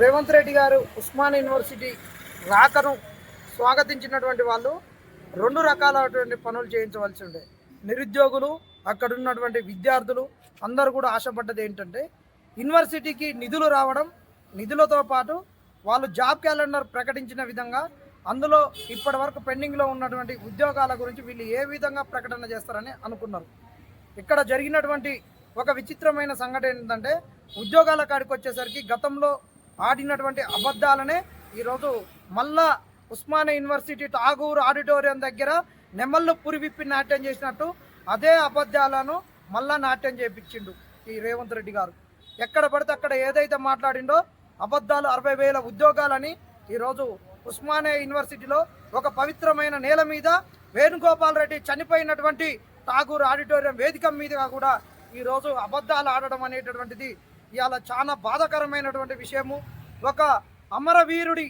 రేవంత్ రెడ్డి గారు ఉస్మాన్ యూనివర్సిటీ రాకను స్వాగతించినటువంటి వాళ్ళు రెండు రకాలైనటువంటి పనులు చేయించవలసి ఉండే. నిరుద్యోగులు అక్కడ ఉన్నటువంటి విద్యార్థులు అందరూ కూడా ఆశపడ్డది ఏంటంటే యూనివర్సిటీకి నిధులు రావడం నిధులతో పాటు వాళ్ళు జాబ్ క్యాలెండర్ ప్రకటించిన విధంగా అందులో ఇప్పటి వరకు పెండింగ్లో ఉన్నటువంటి ఉద్యోగాల గురించి వీళ్ళు ఏ విధంగా ప్రకటన చేస్తారని అనుకున్నారు. ఇక్కడ జరిగినటువంటి ఒక విచిత్రమైన సంఘటన ఏంటంటే ఉద్యోగాల కాడికి వచ్చేసరికి గతంలో ఆడినటువంటి అబద్ధాలనే ఈరోజు మళ్ళా ఉస్మానియా యూనివర్సిటీ టాగూర్ ఆడిటోరియం దగ్గర నెమళ్ళు పురివిప్పి నాట్యం చేసినట్టు అదే అబద్ధాలను మళ్ళా నాట్యం చేపించిండు ఈ రేవంత్ రెడ్డి గారు. ఎక్కడ పడితే అక్కడ ఏదైతే మాట్లాడిండో అబద్ధాలు అరవై వేల ఉద్యోగాలని ఈరోజు ఉస్మానియా యూనివర్సిటీలో ఒక పవిత్రమైన నేల మీద వేణుగోపాల్ రెడ్డి చనిపోయినటువంటి ఠాగూర్ ఆడిటోరియం వేదిక మీదుగా కూడా ఈరోజు అబద్ధాలు ఆడడం అనేటటువంటిది ఇవాళ చాలా బాధాకరమైనటువంటి విషయము. ఒక అమరవీరుడి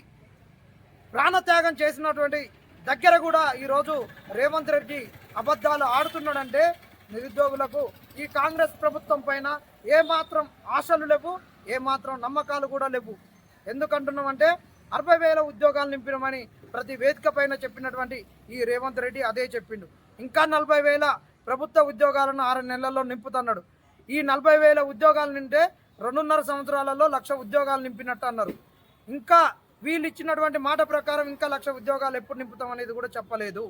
ప్రాణత్యాగం చేసినటువంటి దగ్గర కూడా ఈరోజు రేవంత్ రెడ్డి అబద్ధాలు ఆడుతున్నాడంటే నిరుద్యోగులకు ఈ కాంగ్రెస్ ప్రభుత్వం పైన ఏమాత్రం ఆశలు లేవు ఏమాత్రం నమ్మకాలు కూడా లేవు. ఎందుకంటున్నామంటే అరవై వేల ఉద్యోగాలు నింపినమని ప్రతి వేదిక పైన చెప్పినటువంటి ఈ రేవంత్ రెడ్డి అదే చెప్పిండు. ఇంకా నలభై వేల ప్రభుత్వ ఉద్యోగాలను ఆరు నెలల్లో నింపుతున్నాడు. ఈ నలభై వేల ఉద్యోగాలు నింటే రెండున్నర సంవత్సరాలలో లక్ష ఉద్యోగాలు నింపినట్టు అన్నారు. ఇంకా వీళ్ళు ఇచ్చినటువంటి మాట ప్రకారం ఇంకా లక్ష ఉద్యోగాలు ఎప్పుడు నింపుతాం అనేది కూడా చెప్పలేదు.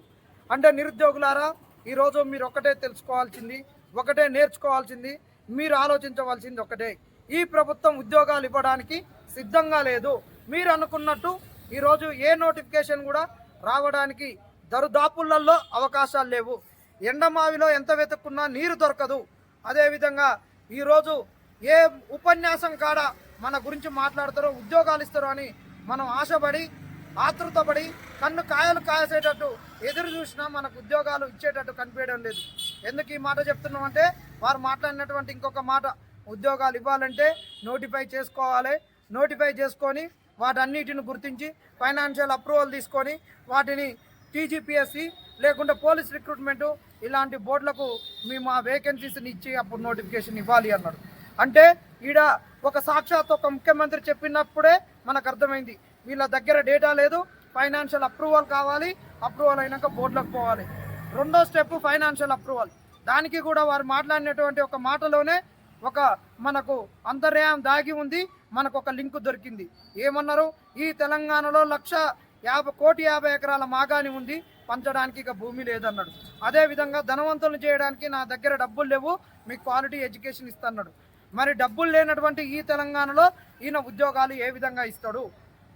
అంటే నిరుద్యోగులారా ఈరోజు మీరు ఒకటే తెలుసుకోవాల్సింది ఒకటే నేర్చుకోవాల్సింది మీరు ఆలోచించవలసింది ఒకటే. ఈ ప్రభుత్వం ఉద్యోగాలు ఇవ్వడానికి సిద్ధంగా లేదు. మీరు అనుకున్నట్టు ఈరోజు ఏ నోటిఫికేషన్ కూడా రావడానికి దరుదాపులలో అవకాశాలు లేవు. ఎండమావిలో ఎంత వెతుక్కున్నా నీరు దొరకదు. అదేవిధంగా ఈరోజు ఏ ఉపన్యాసం కాడ మన గురించి మాట్లాడతారో ఉద్యోగాలు ఇస్తారో అని మనం ఆశపడి ఆతృతపడి కన్ను కాయలు కాసేటట్టు ఎదురు చూసినా మనకు ఉద్యోగాలు ఇచ్చేటట్టు కనిపించడం లేదు. ఎందుకు ఈ మాట చెప్తున్నామంటే వారు మాట్లాడినటువంటి ఇంకొక మాట ఉద్యోగాలు ఇవ్వాలంటే నోటిఫై చేసుకోవాలి. నోటిఫై చేసుకొని వాటన్నిటిని గుర్తించి ఫైనాన్షియల్ అప్రూవల్ తీసుకొని వాటిని టీజీపీఎస్సి లేకుంటే పోలీస్ రిక్రూట్మెంటు ఇలాంటి బోర్డులకు మేము ఆ వేకెన్సీస్ని ఇచ్చి అప్పుడు నోటిఫికేషన్ ఇవ్వాలి అన్నాడు. అంటే ఈడ ఒక సాక్షాత్ ఒక ముఖ్యమంత్రి చెప్పినప్పుడే మనకు అర్థమైంది. వీళ్ళ దగ్గర డేటా లేదు ఫైనాన్షియల్ అప్రూవల్ కావాలి అప్రూవల్ అయినాక బోర్డులకు పోవాలి. రెండో స్టెప్ ఫైనాన్షియల్ అప్రూవల్. దానికి కూడా వారు మాట్లాడినటువంటి ఒక మాటలోనే ఒక మనకు అంతర్యాయం దాగి ఉంది మనకు ఒక లింక్ దొరికింది. ఏమన్నారు? ఈ తెలంగాణలో లక్ష యాభై కోటి యాభై ఎకరాల మాగాని ఉంది పంచడానికి ఇక భూమి లేదన్నాడు. అదేవిధంగా ధనవంతులు చేయడానికి నా దగ్గర డబ్బులు లేవు మీకు క్వాలిటీ ఎడ్యుకేషన్ ఇస్తున్నాడు. మరి డబ్బులు లేనటువంటి ఈ తెలంగాణలో ఈయన ఉద్యోగాలు ఏ విధంగా ఇస్తాడు?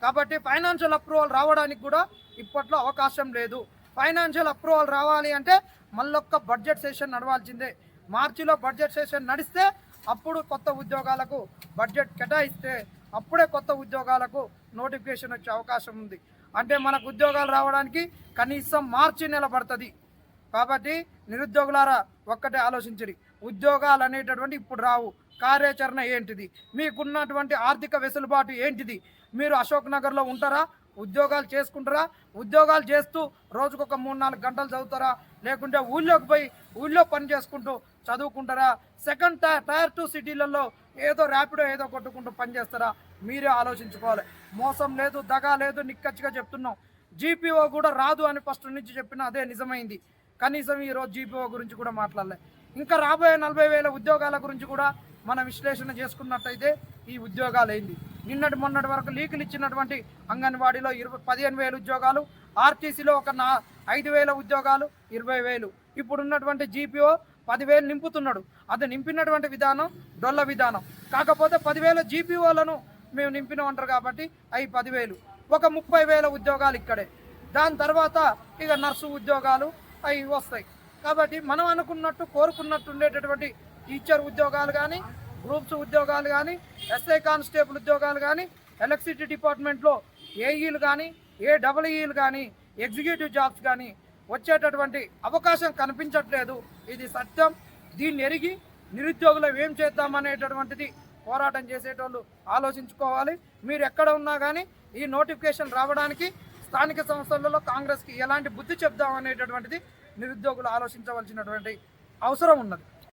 కాబట్టి ఫైనాన్షియల్ అప్రూవల్ రావడానికి కూడా ఇప్పట్లో అవకాశం లేదు. ఫైనాన్షియల్ అప్రూవల్ రావాలి అంటే మళ్ళొక్క బడ్జెట్ సెషన్ నడవాల్సిందే. మార్చిలో బడ్జెట్ సెషన్ నడిస్తే అప్పుడు కొత్త ఉద్యోగాలకు బడ్జెట్ కేటాయిస్తే అప్పుడే కొత్త ఉద్యోగాలకు నోటిఫికేషన్ వచ్చే అవకాశం ఉంది. అంటే మనకు ఉద్యోగాలు రావడానికి కనీసం మార్చి నెల పడుతుంది. కాబట్టి నిరుద్యోగులారా ఒక్కటే ఆలోచించండి ఉద్యోగాలు అనేటటువంటి ఇప్పుడు రావు. కార్యాచరణ ఏంటిది? మీకున్నటువంటి ఆర్థిక వెసులుబాటు ఏంటిది? మీరు అశోక్ నగర్లో ఉంటారా? ఉద్యోగాలు చేసుకుంటారా? ఉద్యోగాలు చేస్తూ రోజుకొక మూడు నాలుగు గంటలు చదువుతారా? లేకుంటే ఊళ్ళోకి పోయి ఊళ్ళో పని చేసుకుంటూ చదువుకుంటారా? సెకండ్ టైర్ టైర్ టూ సిటీలలో ఏదో ర్యాపిడో ఏదో కొట్టుకుంటూ పనిచేస్తారా మీరే ఆలోచించుకోవాలి. మోసం లేదు దగా లేదు నిక్కచ్చిగా చెప్తున్నాం. జీపీఓ కూడా రాదు అని ఫస్ట్ నుంచి చెప్పిన అదే నిజమైంది. కనీసం ఈరోజు జీపీఓ గురించి కూడా మాట్లాడలే. ఇంకా రాబోయే నలభై వేల ఉద్యోగాల గురించి కూడా మనం విశ్లేషణ చేసుకున్నట్టయితే ఈ ఉద్యోగాలు అయింది నిన్నటి మొన్నటి వరకు లీకులు ఇచ్చినటువంటి అంగన్వాడీలో ఇరవై పదిహేను వేల ఉద్యోగాలు ఆర్టీసీలో ఒక నా ఐదు వేల ఉద్యోగాలు ఇరవై వేలు. ఇప్పుడు ఉన్నటువంటి జీపీఓ పదివేలు నింపుతున్నాడు. అది నింపినటువంటి విధానం డొల్ల విధానం. కాకపోతే పదివేల జీపీఓలను మేము నింపినామంటారు కాబట్టి అవి పదివేలు. ఒక ముప్పై వేల ఉద్యోగాలు ఇక్కడే. దాని తర్వాత ఇక నర్సు ఉద్యోగాలు అవి వస్తాయి. కాబట్టి మనం అనుకున్నట్టు కోరుకున్నట్టు ఉండేటటువంటి టీచర్ ఉద్యోగాలు కానీ గ్రూప్స్ ఉద్యోగాలు కానీ ఎస్ఐ కానిస్టేబుల్ ఉద్యోగాలు కానీ ఎలక్ట్రిసిటీ డిపార్ట్మెంట్లో ఏఈలు కానీ ఏ డబ్ల్యూఈలు కానీ ఎగ్జిక్యూటివ్ జాబ్స్ కానీ వచ్చేటటువంటి అవకాశం కనిపించట్లేదు. ఇది సత్యం. దీన్ని ఎరిగి నిరుద్యోగులు ఏం చేద్దామనేటటువంటిది పోరాటం చేసేటోళ్ళు ఆలోచించుకోవాలి. మీరు ఎక్కడ ఉన్నా కానీ ఈ నోటిఫికేషన్ రావడానికి స్థానిక సంస్థలలో కాంగ్రెస్కి ఎలాంటి బుద్ధి చెప్దాం అనేటటువంటిది నిరుద్యోగులు ఆలోచించవలసినటువంటి అవసరం ఉన్నది.